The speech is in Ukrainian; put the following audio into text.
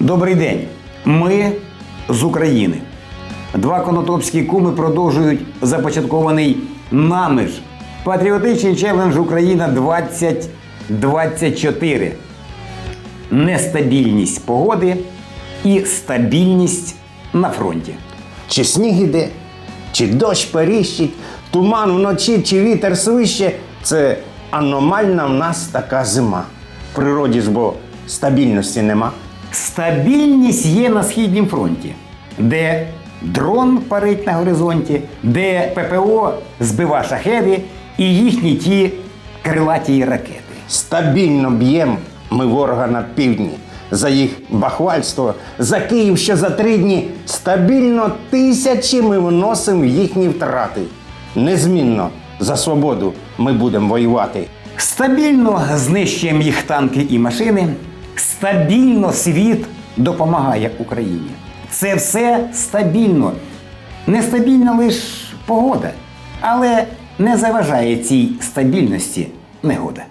Добрий день. Ми з України. Два конотопські куми продовжують започаткований нами ж патріотичний челендж Україна 2024. Нестабільність погоди і стабільність на фронті. Чи сніг іде, чи дощ періщить, туман вночі, чи вітер свище це аномальна в нас така зима. В природі ж бо стабільності нема. Стабільність є на східнім фронті, де дрон парить на горизонті, де ППО збива шахеди і їхні ті крилаті ракети. Стабільно б'єм ми ворога на півдні. За їх бахвальство, за Київ, що за три дні стабільно тисячі ми вносимо їхні втрати. Незмінно за свободу ми будемо воювати. Стабільно знищуємо їх танки і машини. Стабільно світ допомагає Україні. Це все стабільно. Нестабільна лише погода, але не заважає цій стабільності негода.